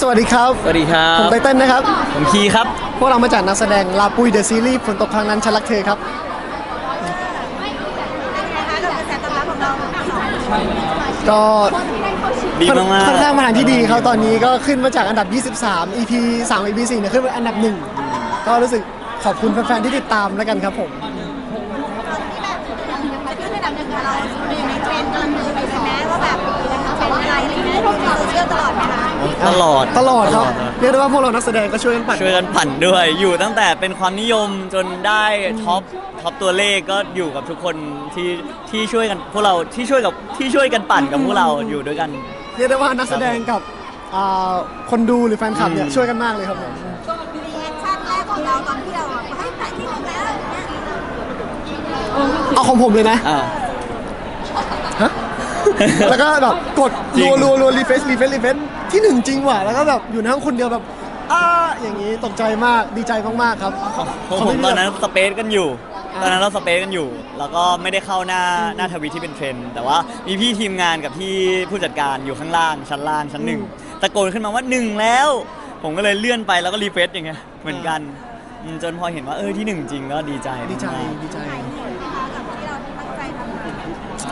สวัสดีครับสวัสดีครัผมบไตเติ้ลนะครับ ผมคีครับ พวกเรามาจากนักแสดงลาปุยเดอะซีรีส์ฝนตกครั้งนั้นฉันรักเธอครับ ก็ดีค่อนมากค่อนข้างมาทางที่ดีเขาตอนนี้ก็ขึ้นมาจากอันดับ 23 EP 3 EP 4เนี่ยขึ้นมาอันดับหนึ่งก็รู้สึกขอบคุณแฟนๆที่ติดตามแล้วกันครับผมๆตลอดตลอดค รับตลอดเรียกได้ว่าพวกเรานักแสดงก็ช่วยกันปั่นช่วยกันปั่นด้วย อยู่ตั้งแต่เป็นความนิยมจนได้ท็อปท็อปตัวเลขก็อยู่กับทุกคนที่ที่ช่วยกันพวกเราที่ช่วยกับที่ช่วยกันปั่นกับพวกเราอยู่ด้วยกันเรียกได้ว่านักแสดงกับอ่าคนดูหรือแฟนคลับเนี่ยอืมช่วยกันมากเลยครับผมเอาของผมเลยนะอ่าฮะแล้วก็แบบกดจริรังวรัวรัวรีเฟซรีเฟซรีเฟซ ที่หนึ่งจริงว่ะแล้วก็แบบอยู่ในห้องคนเดียวแบบอ้าอย่างนี้ตกใจมากดีใจมากๆครับของผมตอนนั้นสเปซกันอยู่ ตอนนั้นเราสเปซกันอยู่ แล้วก็ไม่ได้เข้าหน้าหน้าทวิตที่เป็นเทรนด์แต่ว่ามีพี่ทีมงานกับพี่ผู้จัดการอยู่ข้างล่างชั้นล่างชั้นหนึ่งตะโกนขึ้นมาว่าหนึ่งแล้ว ผมก็เลยเลื่อนไปแล้วก็รีเฟซอย่างเงี้ยเหมือนกันอืมจนพอเห็นว่าเออที่หนึ่งจริงก็ดีใจดีใจมากดีใจ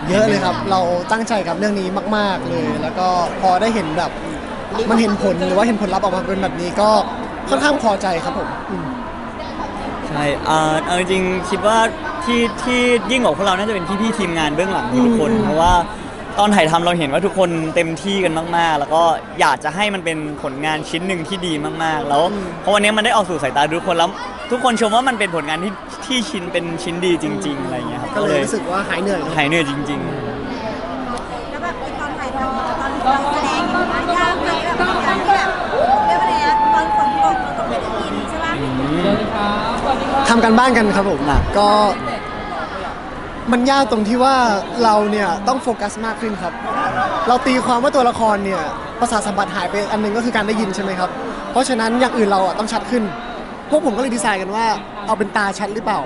เยอะเลยครับ เราตั้งใจกับเรื่องนี้มาก ๆเลย แล้วก็พอได้เห็นแบบ มันเห็นผลหรือว่าเห็นผลลัพธ์ออกมาเป็นแบบนี้ก็ค่อนข้างพอใจครับผมอืม ใช่เอ่อเอาจริงๆคิดว่าที่ที่ยิ่งกว่าพวกเราน่าจะเป็นพี่ๆทีมงานเบื้องหลังทุกคนเพราะว่าตอนถ่ายทำเราเห็นว่าทุกคนเต็มที่กันมากๆ แล้วก็อยากจะให้มันเป็นผลงานชิ้นหนึ่งที่ดีมากๆ แล้วเพราะวันนี้มันได้ออกสู่สายตาทุกคนแล้วทุกคนชมว่ามันเป็นผลงานที่ที่ชิ้นเป็นชิ้นดีจริง ๆ อะไรอย่างเงี้ยครับก็เลยรู้สึกว่าหายเหนื่อยเนอะ หายเหนื่อยจริงแำกันบ้านกันครับผมก็มันยากตรงที่ว่าเราเนี่ยต้องโฟกัสมากขึ้นครับ เราตีความว่าตัวละครเนี่ยประสาสัมผัสหายไปอันหนึงก็คือการได้ยินใช่ไหมครับ เพราะฉะนั้นอย่างอื่นเราอะต้องชัดขึ้น พวกผมก็เลยดีไซน์กันว่า เอาเป็นตาชัดหรือเปล่า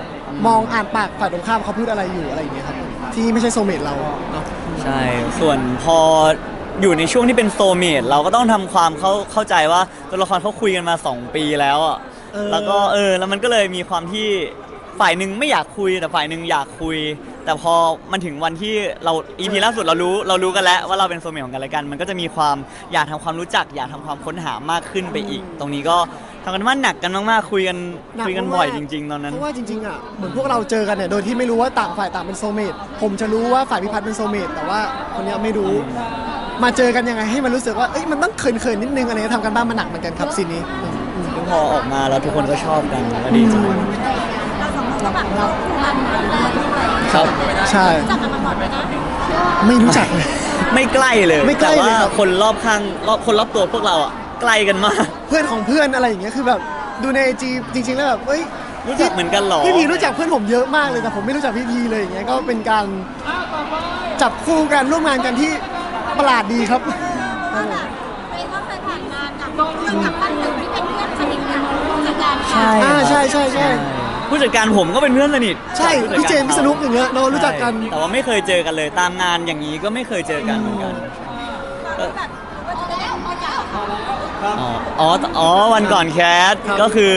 มองอ่านปากฝ่ายตรงข้ามเขาพูดอะไรอยู่อะไรอย่างเงี้ยครับที่ไม่ใช่โซเมตเราใช่ ส่วนพออยู่ในช่วงที่เป็นโซเมดเราก็ต้องทำความเข้าเข้าใจว่าตัวละครเขาคุยกันมา 2 ปีแล้วอะ เออ แล้วก็เออแล้วมันก็เลยมีความที่ฝ่ายหนึ่งไม่อยากคุยแต่ฝ่ายหนึ่งอยากคุย แต่พอมันถึงวันที่เราอีพีล่าสุดเรารู้เรารู้กันแล้วว่าเราเป็นโซเมตของกันและกัน มันก็จะมีความอยากทำความรู้จัก อยากทำความค้นหามากขึ้นไปอีก ตรงนี้ก็ทำกันว่าหนักกันมากๆคุยกันหนักคุยกันมากๆบ่อยจริง ๆ ตอนนั้น เพราะว่าจริงๆอะเหมือนพวกเราเจอกันเนี่ยโดยที่ไม่รู้ว่าต่างฝ่ายต่างเป็นโซเมตผมจะรู้ว่าฝ่ายพิพัฒน์เป็นโซเมตแต่ว่าคนเนี้ยไม่รู้ มาเจอกันยังไงให้มันรู้สึกว่าเอ้ยมันต้องเขินๆนิดนึงอะไรเงี้ยทำกันบ้านมาหนักเหมือนกันครับซีนนี้อืมอืมซึ่ง พอออกมาแล้วทุกคนก็ชอบกันก็ดีใจเราสองคนก็แบบเราทำกันได้ด้วยครับ ใช่ จับกันมาก่อนไหมนะไม่รู้จักเลย ไม่ใกล้เลยไม่ใกล้แต่เลยว่าครับ คนรอบข้างรอบคนรอบตัวพวกเราอะใกล้กันมาก เพื่อนของเพื่อนอะไรอย่างเงี้ยคือแบบดูในไอจีจริง ๆ แล้วแบบเอ้ยรู้จักเหมือนกันเหรอ พี่พีรู้จักเพื่อนผมเยอะมากเลยแต่ผมไม่รู้จักพี่พีเลยอย่างเงี้ยก็เป็นการจับคู่กันร่วมงานกันที่ประหลาดดีครับครับผมเรียกว่าเคยผ่านงานกับเรื่องกับท่านหนึ่ง ใช่อ่าครับใช่ใช่ใช่ ผู้จัดการผมก็เป็นเพื่อนสนิทใช่กับพี่เจมส์พิษณุอย่างเงี้ยเรารู้จักกัน ใช่แต่ว่าไม่เคยเจอกันเลย ตามงานอย่างนี้ก็ไม่เคยเจอกันเหมือนกันแบบว่าจะได้ผู้จัดอ๋ออ๋ออ๋อวันก่อนแคสครับ ก็คือ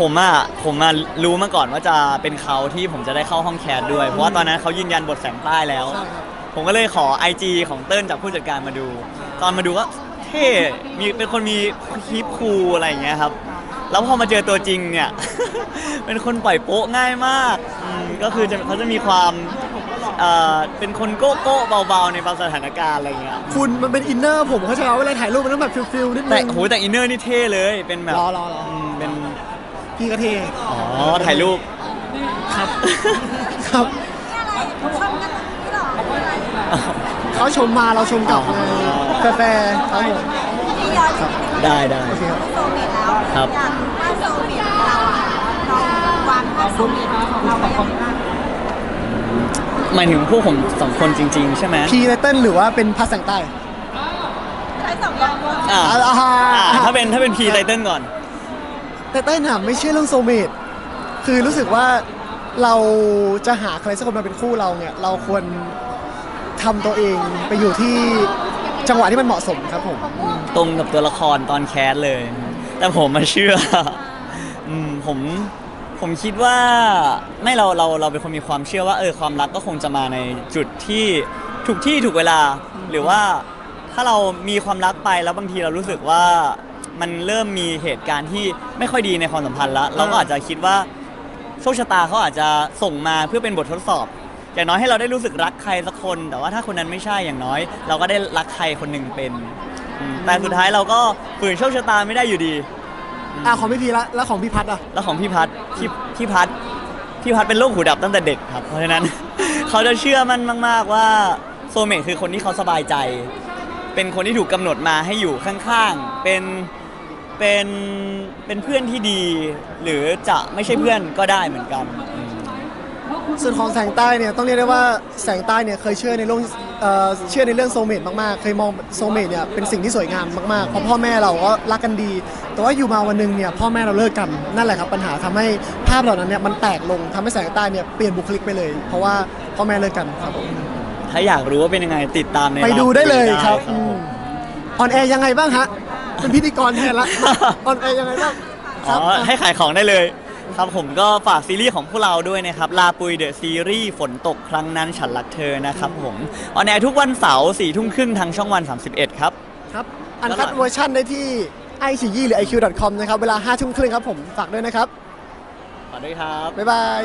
ผมอะผมมารู้มาก่อนว่าจะเป็นเขาที่ผมจะได้เข้าห้องแคสด้วย เพราะว่าตอนนั้นเขายืนยันบทแสงใต้แล้วใช่ครับผมก็เลยขอ IG ของเติ้ลจากผู้จัดการมาดู ตอนมาดูก็เท่มีเป็นคนมีคลิปคูลอะไรอย่างเงี้ยครับ แล้วพอมาเจอตัวจริงเนี่ย เป็นคนปล่อยโป๊ะง่ายมากอืมก็คือจะเขาจะมีความเอ่อเป็นคนโก้โก้เบาๆในบางสถานการณ์อะไรเงี้ย คุณมันเป็นอินเนอร์ผมเขาใช้เอาเวลาถ่ายรูปมันต้องแบบฟิลๆนิดนึแต่งโหแต่อินเนอร์นี่เท่เลย เป็นแบบรอรอรออื มเป็น พี่กระเทอ๋อ ถ่ายรูป ครับครับอะไรชมกันตรงนี้หรออะไรเขาชมมาเราชมกลับไงแฟร์ๆครับผม ที่ย้อนไปได้ได้ โอเคครับ โซเมตแล้วครับจากถ้าโซเมตของเราอะเราวางถ้าโซเมตของเราไว้ยังไงบ้างหมายถึงพวกผมสองคนจริง ๆ ใช่ไหมพีไตเติ้ลหรือว่าเป็นภาษาใต้ใช้สองอย่างอ่าอ่าอ่าอ่าถ้าเป็นถ้าเป็นพีไตเติ้ลก่อนไตเติ้ลน่ะไม่ใช่เรื่องโซเมตคือรู้สึกว่าเราจะหาใครสักคนมาเป็นคู่เราเนี่ย เราควรทำตัวเองไปอยู่ที่ จังหวะที่มันเหมาะสมครับผมตรงกับตัวละครตอนแคสเลย แต่ผมมาเชื่ออืมผมผมคิดว่าไม่เราเราเราเป็นคนมีความเชื่อว่าเออความรักก็คงจะมาในจุดที่ถูกที่ถูกเวลา หรือว่าถ้าเรามีความรักไปแล้วบางทีเรารู้สึกว่ามันเริ่มมีเหตุการณ์ที่ไม่ค่อยดีในความสัมพันธ์แล้วเราก็อาจจะคิดว่าโชคชะตาเขาอาจจะส่งมาเพื่อเป็นบททดสอบ อย่างน้อยให้เราได้รู้สึกรักใครสักคน แต่ว่าถ้าคนนั้นไม่ใช่อย่างน้อย เราก็ได้รักใครคนหนึ่งเป็นอืมแต่สุดท้ายเราก็ฝืนโชคชะตาไม่ได้อยู่ดี อะของพี่พีละแล้วของพี่พัดอะ แล้วของพี่พัดพี่พี่พัดพี่พัดเป็นโรคหูดับตั้งแต่เด็กครับ เพราะฉะนั้น เขาจะเชื่อมั่นมาก ๆ ว่าโซเมตคือคนที่เขาสบายใจ เป็นคนที่ถูกกำหนดมาให้อยู่ข้างๆ เป็นเป็นเป็นเพื่อนที่ดี หรือจะไม่ใช่เพื่อนก็ได้เหมือนกันอืม ส่วนของแสงใต้เนี่ยต้องเรียกได้ว่าแสงใต้เนี่ยเคยเชื่อในเรื่องเอ่อเชื่อในเรื่องโซเมตมากๆ เคยมองโซเมตเนี่ยเป็นสิ่งที่สวยงามมากๆเพราะพ่อแม่เราก็รักกันดี แต่ว่าอยู่มาวันหนึงเนี่ยพ่อแม่เราเลิกกันนั่นแหละครับปัญหาทำให้ภาพเหล่านั้นเนี่ยมันแตกลงทำให้แสงใต้เนี่ยเปลี่ยนบุคลิกไปเลย เพราะว่าพ่อแม่เลิกกันครับผม ถ้าอยากรู้ว่าเป็นยังไงติดตามในไปดูได้เลยครับผมออนแอร์ยังไงบ้างฮะเป็นพิธีกรแทนละ ออนแอร์ยังไงบ้างคอ๋รัอบให้ขายของได้เลย ครับผมก็ฝากซีรีส์ของพวกเราด้วยนะครับ ลาปุยเดอะซีรีส์ฝนตกครั้งนั้นฉันรักเธอนะครับผมออนแอร์ทุกวันเสาร์สี่ทุ่มครึ่งทางช่องวัน 31 ครับ ครับ อันคัดเวอร์ชันได้ที่ไอชีหรือ iq.com นะครับ เวลา5ทุ่มครึ่งครับผม ฝากด้วยนะครับ ฝากด้วยครับ บ๊ายบาย